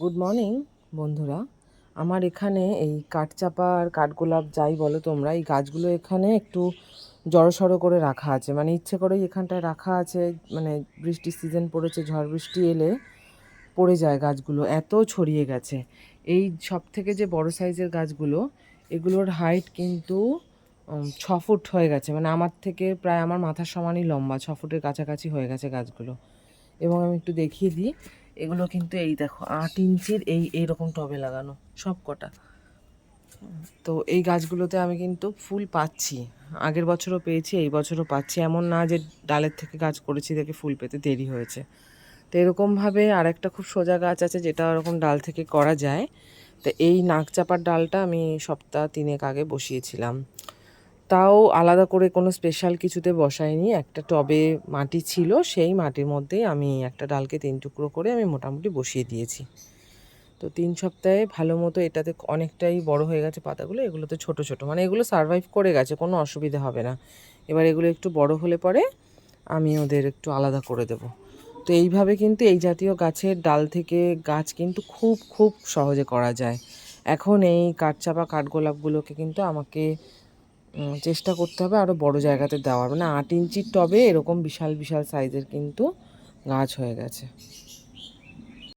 Good morning বন্ধুরা। আমার এখানে এই কাঠচাপা আর কাঠগোলাপ যাই বলো তোমরা, এই গাছগুলো এখানে একটু জড়সড়ো করে রাখা আছে। মানে ইচ্ছে করেই এখানটায় রাখা আছে মানে বৃষ্টির সিজন পড়েছে, ঝড় বৃষ্টি এলে পড়ে যায় গাছগুলো, এত ছড়িয়ে গেছে। এই সব থেকে যে বড় সাইজের গাছগুলো, এগুলোর হাইট কিন্তু ছ ফুট হয়ে গেছে। মানে আমার থেকে প্রায় আমার মাথার সমানই লম্বা, ছ ফুটের কাছাকাছি হয়ে গেছে গাছগুলো। এবং আমি একটু দেখিয়ে দিই এগুলো কিন্তু এই দেখো, আট ইঞ্চির এই এইরকম টবে লাগানো, সব কটা। তো এই গাছগুলোতে আমি কিন্তু ফুল পাচ্ছি, আগের বছরও পেয়েছি, এই বছরও পাচ্ছি। এমন না যে ডালের থেকে গাছ করেছি, দেখে ফুল পেতে দেরি হয়েছে। তো এরকমভাবে আর একটা খুব সোজা গাছ আছে, যেটা ওরকম ডাল থেকে করা যায়। তো এই নাকচাপার ডালটা আমি সপ্তাহ তিনেক আগে বসিয়েছিলাম। তাও আলাদা করে কোনো স্পেশাল কিছুতে বসাইনি একটা টবে মাটি ছিল, সেই মাটির মধ্যেই আমি একটা ডালকে তিন টুকরো করে আমি মোটামুটি বসিয়ে দিয়েছি। তো তিন সপ্তাহে ভালো মতো এটাতে অনেকটাই বড় হয়ে গেছে পাতাগুলো এগুলো তো ছোটো ছোটো। মানে এগুলো সারভাইভ করে গেছে, কোনো অসুবিধা হবে না। এবার এগুলো একটু বড় হলে পরে আমি ওদের একটু আলাদা করে দেব। তো এইভাবে কিন্তু এই জাতীয় গাছের ডাল থেকে গাছ কিন্তু খুব খুব সহজে করা যায়। এখন এই কাঠচাপা, কাঠগোলাপগুলোকে কিন্তু আমাকে চেষ্টা করতে হবে আরও বড় জায়গাতে দেওয়ার। মানে আট ইঞ্চির টবে এরকম বিশাল বিশাল সাইজের কিন্তু গাছ হয়ে গেছে।